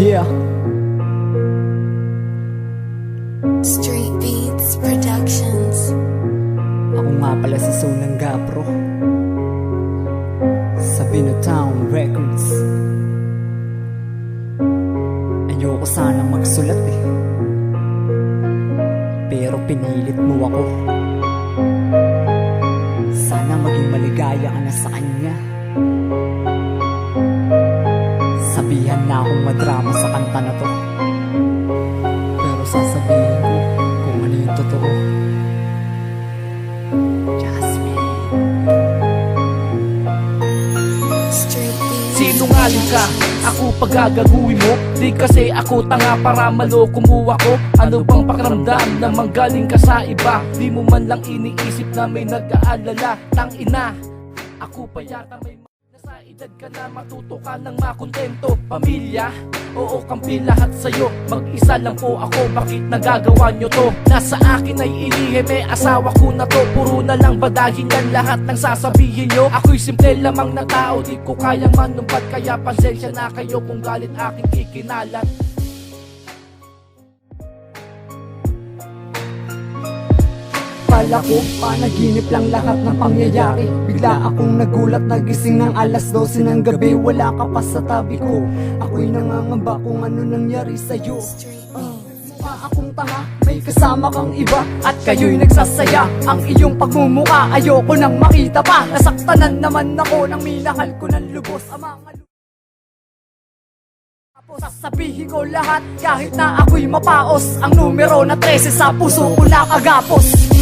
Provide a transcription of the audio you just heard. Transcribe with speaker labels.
Speaker 1: Yeah.
Speaker 2: Street Beats Productions.
Speaker 1: Ako nga pala si Sonang Gapro. Sa Town Records. Ayoko sana magsulat eh. Pero pinilit mo ako. Sana maging maligaya ka na sa kanya na akong madrama sa kanta na to. Pero sasabihin ko kung ano yung totoo. Jasmine.
Speaker 3: Sinungaling ka, ako pagagaguhin mo. Di kasi ako tanga para maloko mo ako Ano bang pakiramdam na manggaling ka sa iba? Di mo man lang iniisip na may nag-aalala. Tang ina, ako pa yata may edad ka na matuto ka ng makontento Pamilya, oo kampi lahat sa'yo. Mag-isa lang po ako, bakit nagagawa nyo to? Nasa akin ay inihe, may asawa ko na to. Puro na lang badahin yan lahat ng sasabihin nyo. Ako'y simple lamang na tao, di ko kayang manumpat. Kaya pasensya na kayo kung galit aking ikinalat
Speaker 1: Kala ko, panaginip lang lahat ng pangyayari. Bigla akong nagulat, nagising ng alas 12 ng gabi. Wala ka pa sa tabi ko. Ako'y nangangamba kung ano nangyari sa'yo.
Speaker 2: Beats.
Speaker 1: Mukha akong tanga, may kasama kang iba. At kayo'y nagsasaya, ang iyong pagmumuka Ayoko nang makita pa, nasaktanan naman ako Nang minahal ko ng lubos. Ang Sasabihin ko lahat kahit na ako'y mapaos. Ang numero na 13 sa puso ko nakagapos